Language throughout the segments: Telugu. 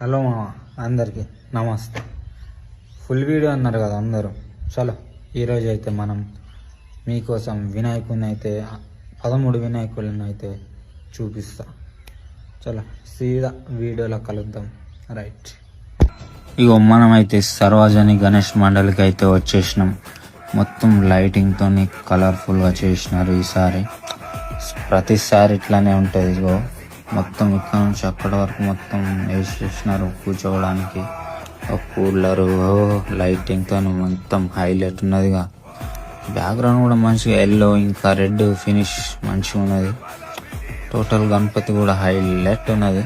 హలో మామ అందరికీ నమస్తే. ఫుల్ వీడియో అన్నారు కదా అందరూ. చలో ఈరోజు అయితే మనం మీకోసం వినాయకుని అయితే పదమూడు వినాయకులను అయితే చూపిస్తా. చలో సీదా వీడియోలో కలుద్దాం. రైట్. ఇగో మనమైతే సర్వజని గణేష్ మండలికి అయితే వచ్చేసినాం. మొత్తం లైటింగ్తో కలర్ఫుల్గా చేసినారు ఈసారి. ప్రతిసారి ఇట్లానే ఉంటుంది ఇగో. మొత్తం ఇక్కడ నుంచి అక్కడ వరకు మొత్తం వేసేసినారు కూర్చోవడానికి. ఒక కూలరు లైటింగ్తో మొత్తం హైలైట్ ఉన్నదిగా. బ్యాక్గ్రౌండ్ కూడా మంచిగా ఎల్లో ఇంకా రెడ్ ఫినిష్ మంచిగా ఉన్నది. టోటల్ గణపతి కూడా హైలైట్ ఉన్నది.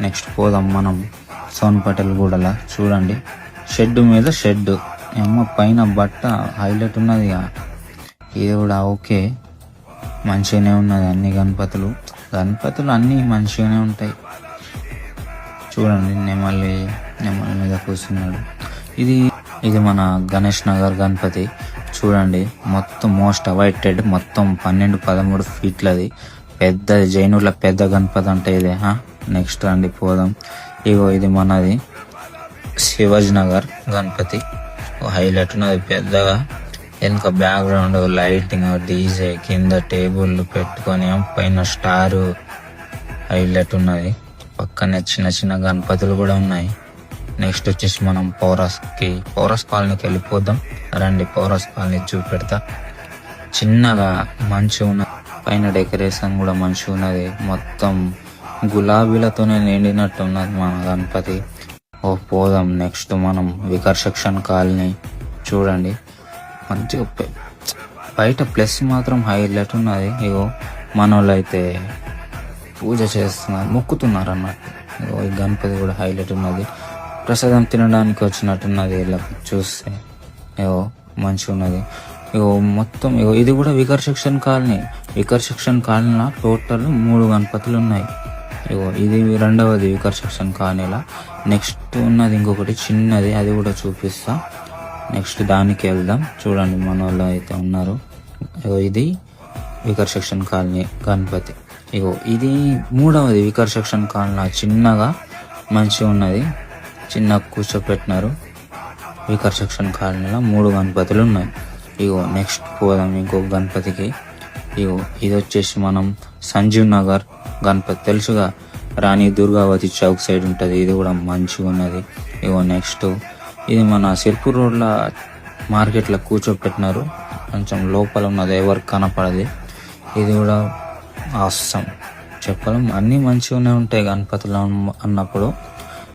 నెక్స్ట్ పోదాం మనం సోన్ పటేల్ గూడలా చూడండి. షెడ్ మీద షెడ్. ఏమో పైన బట్ట హైలైట్ ఉన్నది ఇది కూడా ఓకే. మంచిగానే ఉన్నది అన్ని గణపతులు. గణపతులు అన్నీ మంచిగానే ఉంటాయి. చూడండి నెమలి నెమలి మీద కూర్చున్నాడు. ఇది ఇది మన గణేష్ నగర్ గణపతి. చూడండి మొత్తం మోస్ట్ అవైటెడ్ మొత్తం పన్నెండు పదమూడు ఫీట్లది. పెద్దది జైనుల పెద్ద గణపతి అంటే ఇదే నెక్స్ట్ అండి పోదాం. ఇగో ఇది మనది శివాజీ నగర్ గణపతి. హైలైట్ ఉన్నది పెద్దగా. వెనుక బ్యాక్గ్రౌండ్ లైటింగ్ డీజే కింద టేబుల్ పెట్టుకొని పైన స్టారు హైలైట్ ఉన్నది. పక్కనే చిన్న చిన్న గణపతులు కూడా ఉన్నాయి. నెక్స్ట్ వచ్చేసి మనం పౌరస్కి పౌరస్ కాలనీకి వెళ్ళిపోదాం. రండి పౌరస్ కాలనీ చూపెడతా. చిన్నగా మంచి ఉన్న పైన డెకరేషన్ కూడా మంచిగా ఉన్నది. మొత్తం గులాబీలతోనే నిండినట్టు ఉన్నది మన గణపతి. ఓ పోదాం. నెక్స్ట్ మనం వికర్షక్షన్ కాలనీ చూడండి. మంచిగా బయట ప్లస్ మాత్రం హైలైట్ ఉన్నది. ఇగో మనోళ్ళు అయితే పూజ చేస్తున్నారు మొక్కుతున్నారు అన్నట్టు ఇగో ఈ గణపతి కూడా హైలైట్ ఉన్నది. ప్రసాదం తినడానికి వచ్చినట్టున్నది ఇలా చూస్తే. ఇగో మంచిగా ఉన్నది. ఇగో మొత్తం ఇగో ఇది కూడా weaker section colony. Weaker section కాలనీలో టోటల్ మూడు గణపతులు ఉన్నాయి. ఇగో ఇది రెండవది వికర్ సెక్షన్ కాలనీలో. నెక్స్ట్ ఉన్నది ఇంకొకటి చిన్నది అది కూడా చూపిస్తా. నెక్స్ట్ దానికి వెళ్దాం. చూడండి మన వాళ్ళు అయితే ఉన్నారు. ఇగో ఇది వికర్ సెక్షన్ కాలనీ గణపతి. ఇగో ఇది మూడవది వికర్ సెక్షన్ కాలనీ. చిన్నగా మంచిగా ఉన్నది. చిన్న కూర్చోపెట్టినారు. వికర్ సెక్షన్ కాలనీలో మూడు గణపతులు ఉన్నాయి. ఇగో నెక్స్ట్ పోదాం ఇంకో గణపతికి. ఇగో ఇది వచ్చేసి మనం సంజీవ్ నగర్ గణపతి. తెలుసుగా రాణి దుర్గావతి చౌక్ సైడ్ ఉంటుంది. ఇది కూడా మంచిగా ఉన్నది. ఇగో నెక్స్ట్ ఇది మన సిర్పూర్ రోడ్ల మార్కెట్లో కూర్చోపెట్టినారు. కొంచెం లోపల ఉన్నది ఎవరికి కనపడది. ఇది కూడా అవసరం చెప్పలేం. అన్నీ మంచిగానే ఉంటాయి గణపతులు అన్నప్పుడు.